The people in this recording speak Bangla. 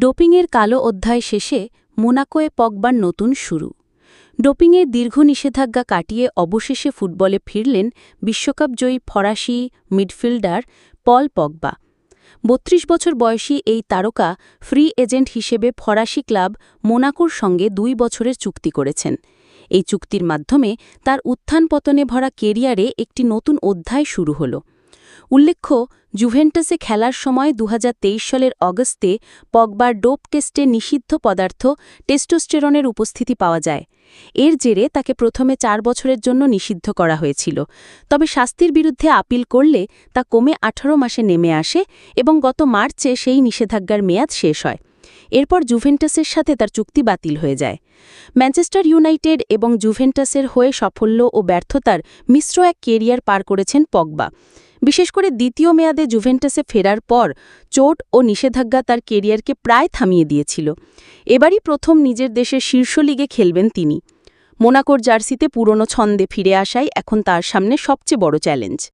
ডোপিংয়ের কালো অধ্যায় শেষে মোনাকোয়ে পগবার নতুন শুরু। ডোপিংয়ের দীর্ঘ নিষেধাজ্ঞা কাটিয়ে অবশেষে ফুটবলে ফিরলেন বিশ্বকাপজয়ী ফরাসি মিডফিল্ডার পল পগবা। বত্রিশ বছর বয়সী এই তারকা ফ্রি এজেন্ট হিসেবে ফরাসি ক্লাব মোনাকোর সঙ্গে দুই বছরের চুক্তি করেছেন। এই চুক্তির মাধ্যমে তার উত্থান পতনে ভরা কেরিয়ারে একটি নতুন অধ্যায় শুরু হল। উল্লেখ্য, জুভেন্টাসে খেলার সময় দু হাজার তেইশ সালের অগস্টে পগবার ডোপ টেস্টে নিষিদ্ধ পদার্থ টেস্টোস্টেরনের উপস্থিতি পাওয়া যায়। এর জেরে তাকে প্রথমে চার বছরের জন্য নিষিদ্ধ করা হয়েছিল। তবে শাস্তির বিরুদ্ধে আপিল করলে তা কমে ১৮ মাসে নেমে আসে এবং গত মার্চে সেই নিষেধাজ্ঞার মেয়াদ শেষ হয়। এরপর জুভেন্টাসের সাথে তার চুক্তি বাতিল হয়ে যায়। ম্যানচেস্টার ইউনাইটেড এবং জুভেন্টাসের হয়ে সাফল্য ও ব্যর্থতার মিশ্র এক কেরিয়ার পার করেছেন পগবা। বিশেষ করে দ্বিতীয় মেয়াদে জুভেন্টাসে ফেরার পর চোট ও নিষেধাজ্ঞা তার কেরিয়ারকে প্রায় থামিয়ে দিয়েছিল। এবারই প্রথম নিজের দেশের শীর্ষ লিগে খেলবেন তিনি। মোনাকোর জার্সিতে পুরনো ছন্দে ফিরে আসাই এখন তার সামনে সবচেয়ে বড় চ্যালেঞ্জ।